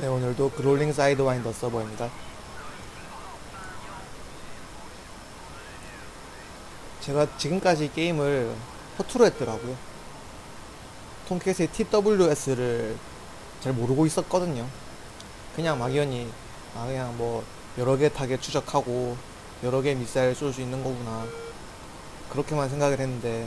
네, 오늘도 그롤링 사이드 와인더 서버입니다. 제가 지금까지 게임을 허투루 했더라고요. 톰캣의 TWS를 잘 모르고 있었거든요. 그냥 막연히, 아, 그냥 뭐, 여러 개 타겟 추적하고, 여러 개 미사일 쏠 수 있는 거구나. 그렇게만 생각을 했는데,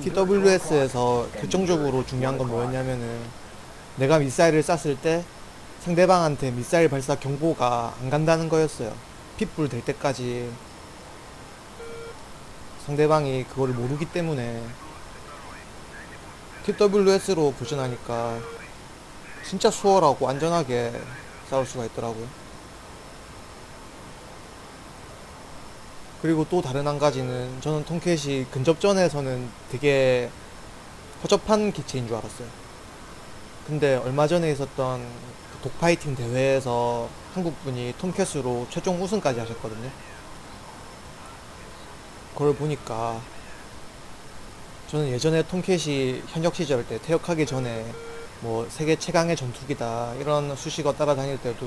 TWS에서 결정적으로 중요한 건 뭐였냐면은 내가 미사일을 쐈을 때 상대방한테 미사일 발사 경보가 안 간다는 거였어요. 핏불 될 때까지 상대방이 그거를 모르기 때문에 TWS로 보전하니까 진짜 수월하고 안전하게 싸울 수가 있더라고요. 그리고 또 다른 한 가지는 저는 통캣이 근접전에서는 되게 허접한 기체인 줄 알았어요. 근데 얼마 전에 있었던 그 독파이팅 대회에서 한국분이 톰캣으로 최종 우승까지 하셨거든요. 그걸 보니까 저는 예전에 톰캣이 현역 시절 때 퇴역하기 전에 뭐 세계 최강의 전투기다 이런 수식어 따라다닐 때도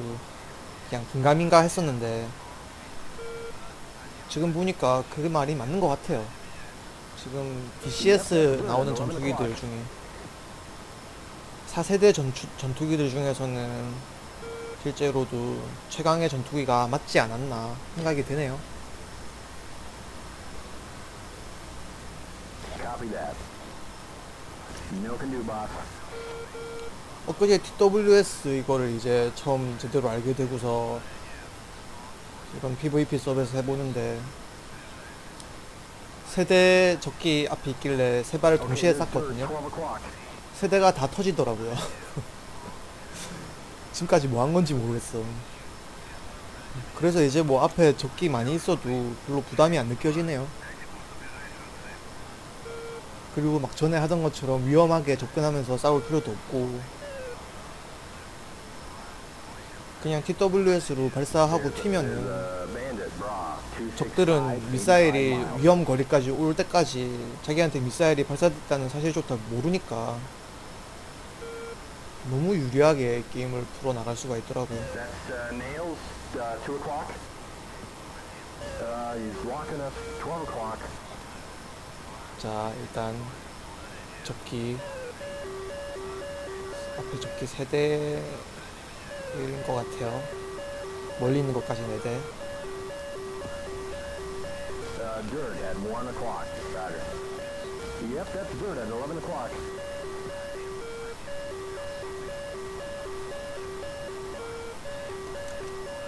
그냥 긴가민가 했었는데 지금 보니까 그 말이 맞는 것 같아요. 지금 DCS 나오는 전투기들 중에 4세대 전투, 전투기들 중에서는 실제로도 최강의 전투기가 맞지 않았나 생각이 드네요. 엊그제 TWS 이거를 이제 처음 제대로 알게 되고서 이런 PVP 서버에서 해보는데 세대 적기 앞에 있길래 세 발을 동시에 쐈거든요. 12 o'clock. 세 대가 다 터지더라고요. 지금까지 뭐 한 건지 모르겠어. 그래서 이제 뭐 앞에 적기 많이 있어도 별로 부담이 안 느껴지네요. 그리고 막 전에 하던 것처럼 위험하게 접근하면서 싸울 필요도 없고 그냥 TWS로 발사하고 튀면은 Bandit, Bra, 265, 적들은 미사일이 35 miles. 위험 거리까지 올 때까지 자기한테 미사일이 발사됐다는 사실조차 모르니까 너무 유리하게 게임을 풀어 나갈 수가 있더라고요. That's uh, Nails, uh, 2 o'clock. Uh, he's locking us 12 o'clock. 자, 일단 적기 앞에 적기 세 대인 것 같아요. 멀리 있는 것까지 네 대. Uh, Dirt at 1 o'clock. Yep, that's Dirt at 11 o'clock.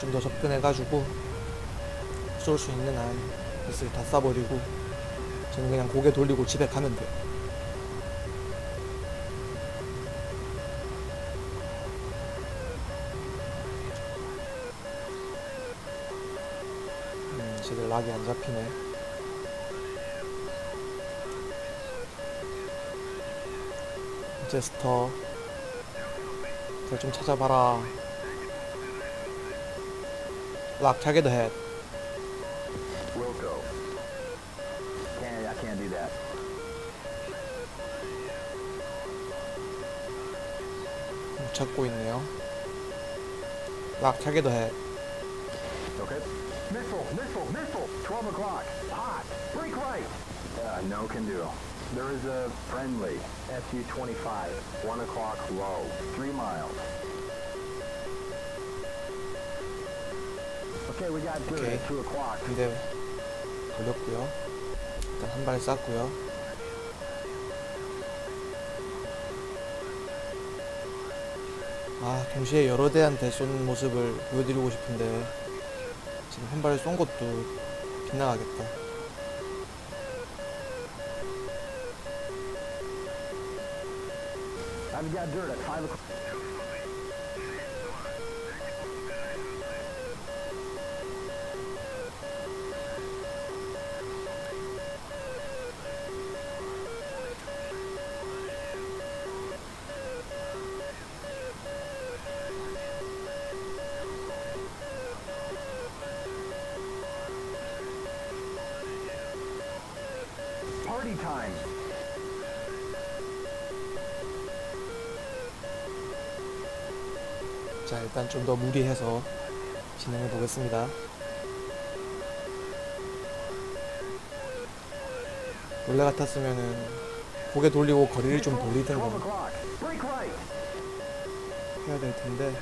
좀 더 접근해가지고 쏠 수 있는 한 미스를 다 쏴버리고 저는 그냥 고개 돌리고 집에 가면 돼요. 음, 쟤들 락이 안 잡히네. 제스터, 그걸 좀 찾아봐라. 락 타겟 헷. Wilco. Can't, I can't do that. 못 찾고 있네요. 락 타겟 헷. Okay. Missile, missile, missile. 12 o'clock. Hot. Break right. Uh, no can do. There is a friendly SU-25. 1 o'clock low. 3 miles. Okay, we got good Okay. at 2 o'clock. 근데 걸렸고요. 일단 한 발 쐈고요. 아 동시에 여러 대한테 쏜 모습을 보여드리고 싶은데 지금 한발쏜 것도 빗나가겠다. 자 일단 좀 더 무리해서 진행해 보겠습니다. 원래 같았으면은 고개 돌리고 거리를 좀 Missile, 12 돌리든가. 해야 될 텐데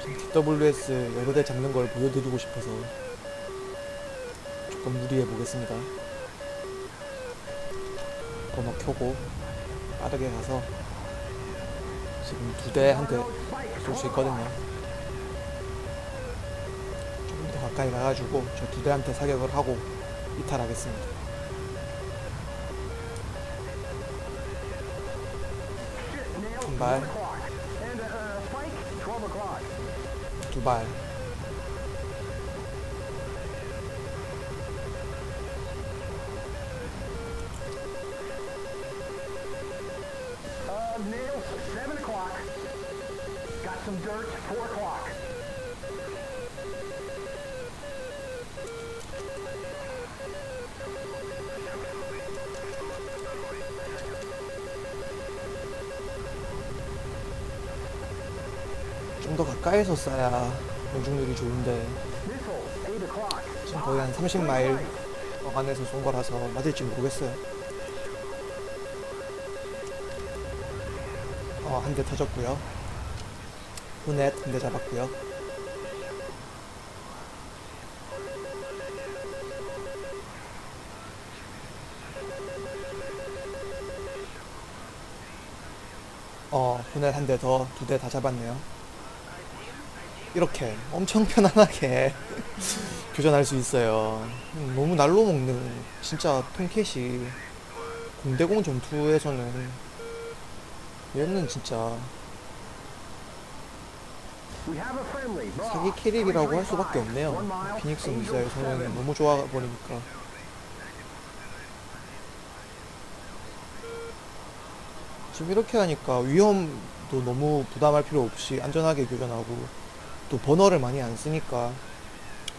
지금 TWS 여러 대 잡는 걸 보여드리고 싶어서 조금 무리해 보겠습니다. 번호 켜고 빠르게 가서 지금 두 대한테 쏠수12 있거든요. 조금 더 가까이 가가지고 저 두 대한테 사격을 하고 이탈하겠습니다. 한 발, 1 o'clock. And, Spike, 12 o'clock. 두 발. Got some dirt, 4 o'clock. 좀 더 가까이서 좋은데 Missile, 8 o'clock. 지금 거의 한 30마일 어간에서 쏜 거라서 맞을지 모르겠어요. 어, 한 대 터졌고요. 후넷 한대 잡았고요. 어, 후넷 한 대 더, 두 대 다 잡았네요. 이렇게 엄청 편안하게 교전할 수 있어요. 음, 너무 날로 먹는 진짜 통캣이 공대공 전투에서는 얘는 진짜 사기 캐릭이라고 할 335, 수밖에 없네요. 피닉스 미사일 성능이. 너무 좋아 버리니까. 지금 이렇게 하니까 위험도 너무 부담할 필요 없이 안전하게 교전하고 또 버너를 많이 안 쓰니까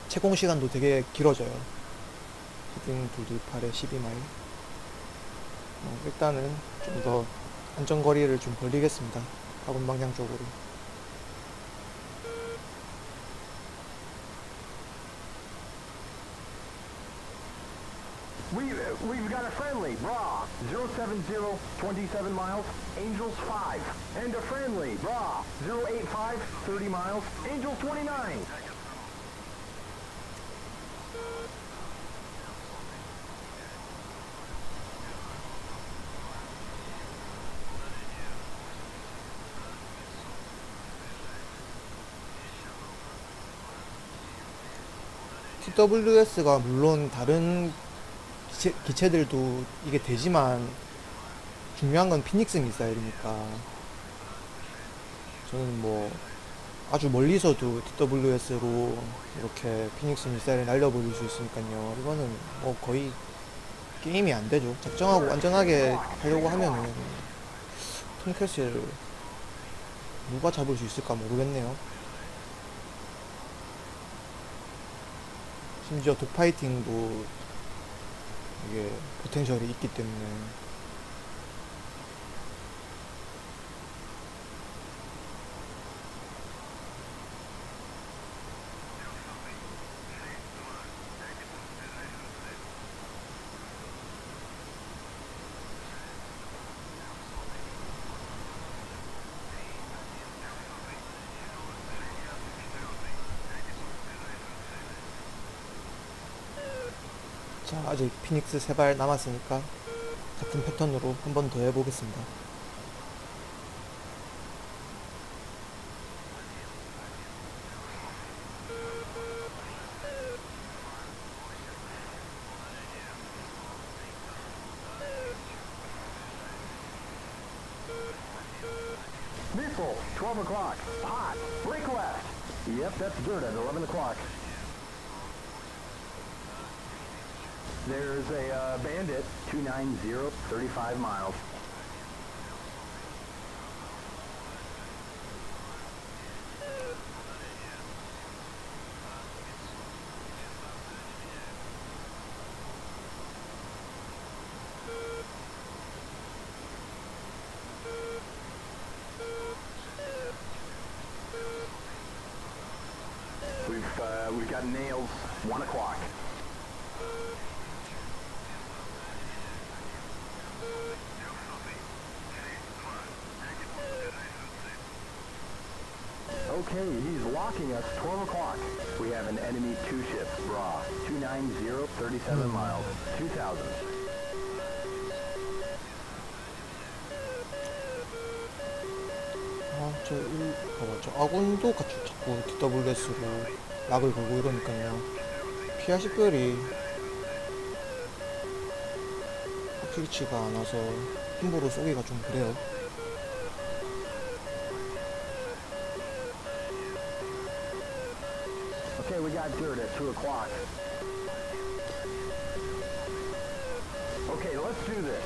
채공 시간도 되게 길어져요. 헤딩 228에 12마일. 어, 일단은 좀 더 안전거리를 좀 벌리겠습니다. 가군 방향 쪽으로. We, we've friendly, Bra, 070, 27 miles, Angels 5. And a friendly, Bra, 085, 30 miles, Angels 29. TWS가 물론 다른 기체, 기체들도 이게 되지만 중요한 건 피닉스 미사일이니까. 저는 뭐 아주 멀리서도 TWS로 이렇게 피닉스 미사일을 날려버릴 수 있으니까요. 이거는 뭐 거의 게임이 안 되죠. 작정하고 안전하게 하려고 하면은 통캐스를 누가 잡을 수 있을까 모르겠네요. 심지어 독파이팅도 이게 포텐셜이 있기 때문에 자 아직 피닉스 세 발 남았으니까 같은 패턴으로 한 번 더 해보겠습니다 Missile, 12 o'clock, hot, break left. Yep, that's dirt at 11 o'clock. There's a uh, bandit, 290, 35 miles. He's locking us. 12 o'clock. We have an enemy two ship, Bra. 290, 37 miles. 2000. 아, 저, 일, 봐봐. 저 아군도 같이 자꾸 TWS로 락을 걸고 이러니까요. 피아 식별이 확실치가 않아서 함부로 쏘기가 좀 그래요. Okay, we got dirt at 2 o'clock. Okay, let's do this.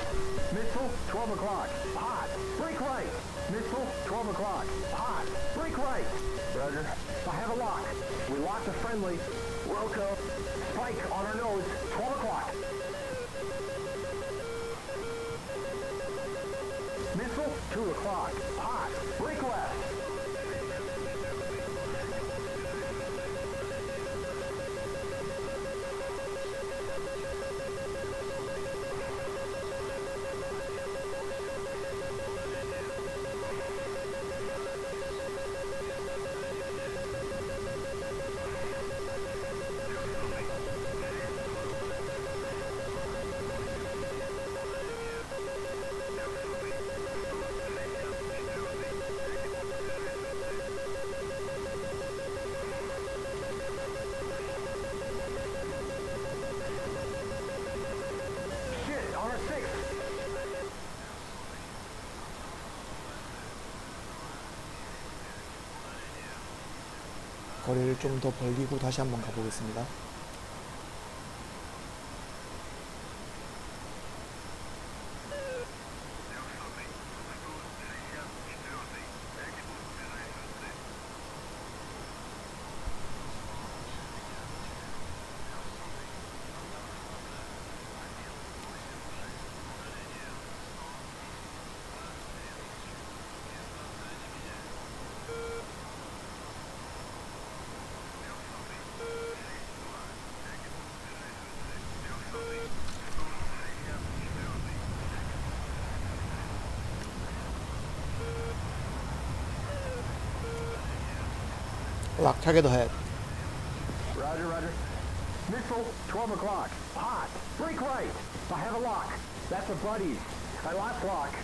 Missile, 12 o'clock. Hot. Break right. Missile, 12 o'clock. Hot. Break right. Roger. I have a lock. We locked a friendly. Wilco. Spike on our nose. 12 o'clock. Missile, 2 o'clock. Hot. 거리를 좀 더 벌리고 다시 한번 가보겠습니다. Lock target ahead. Roger, roger. Missile, 12 o'clock. Hot. Break right. I have a lock. That's a buddy. I lock lock.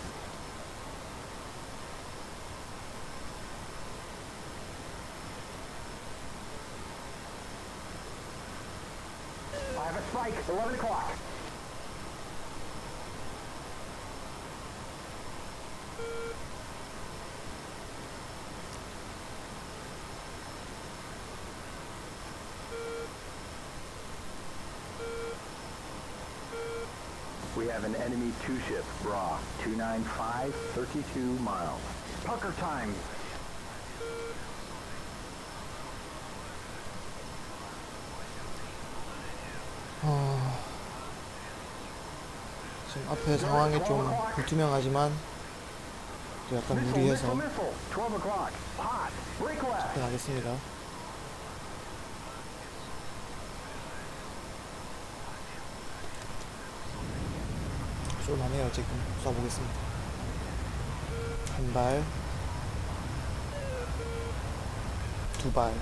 I have a spike. 11 o'clock. Have an enemy two-ship, Bra, 295, 32 miles. Pucker time. 아, 지금 앞에 상황이 좀 불투명하지만 또 약간 무리해서 missile, missile. 12 o'clock. Hot. Break left. 접근하겠습니다. 쏠만해요 지금 쏴보겠습니다. 한 발, 두 발.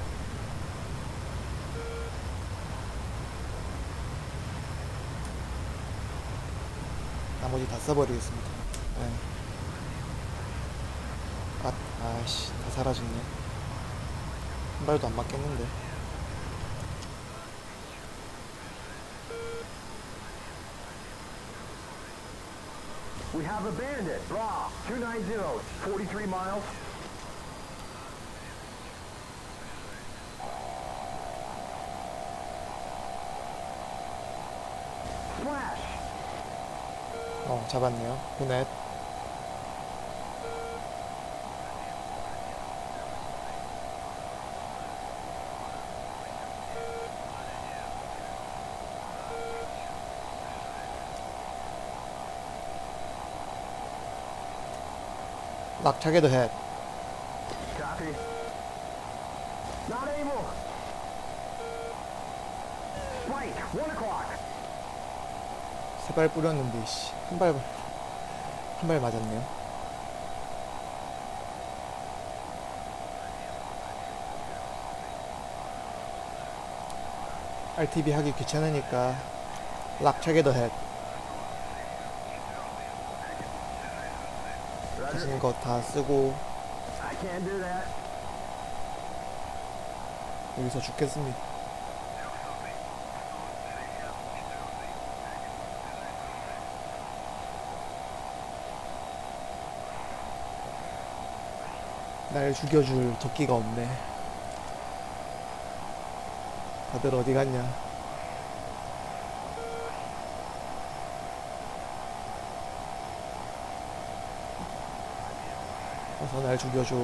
나머지 다 써버리겠습니다. 네. 아, 아씨, 다 사라졌네. 한 발도 안 맞겠는데. We have a bandit. Bra, 290, 43 miles. Splash. 어, 잡았네요. 후넷. 낙차게도 해. 세 발 뿌렸는데 씨. 한 발 한 발 맞았네요. RTV 하기 귀찮으니까 락차게 더 해. 하시는 거다 쓰고. 여기서 죽겠습니다. 날 죽여줄 도끼가 없네. 다들 어디 갔냐? 어서 날 죽여줘.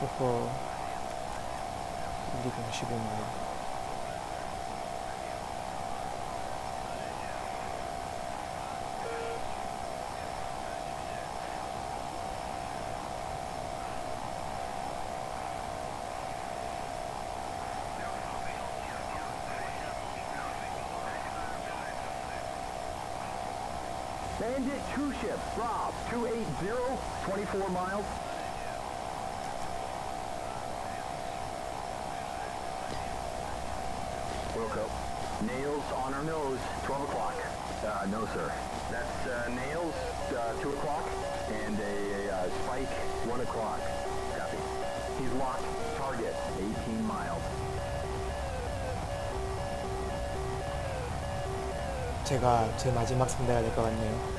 허허 120 15만 Bandit two ship. Rob 280. 24 miles. Wilco. Nails on our nose. 12 o'clock. Uh, no, sir. That's uh, nails, uh, 2 o'clock, and a, a uh, spike, 1 o'clock. Copy. He's locked. Target, 18 miles. 제가 제 마지막 상대가 될 것 같네요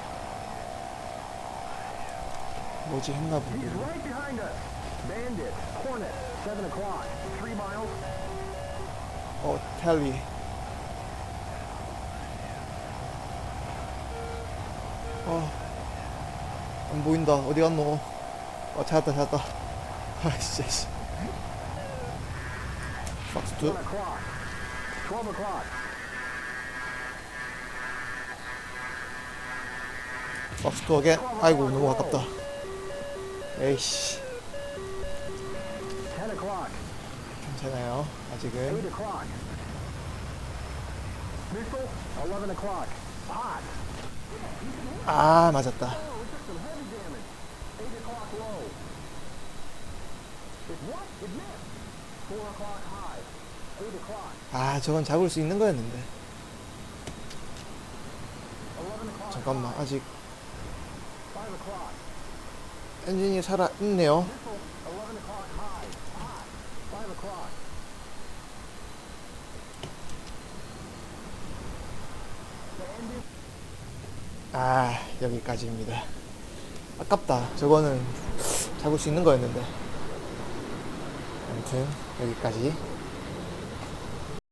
뭐지 했나 보네. 어 텔리 어 안 보인다 어디 갔노 어 찾았다 찾았다 아이씨 씨 박스 One 투 o'clock. Twelve o'clock. 박스 투 어겐 아이고 너무 아깝다 에이씨. 괜찮아요 아직은. 아 맞았다 Oh. 아 저건 잡을 수 있는 거였는데. 잠깐만 아직. 엔진이 살아 있네요 Missile. Eleven o'clock high. Hot. Five o'clock. Bandit. 아 여기까지입니다 아깝다 저거는 잡을 수 있는 거였는데 아무튼 여기까지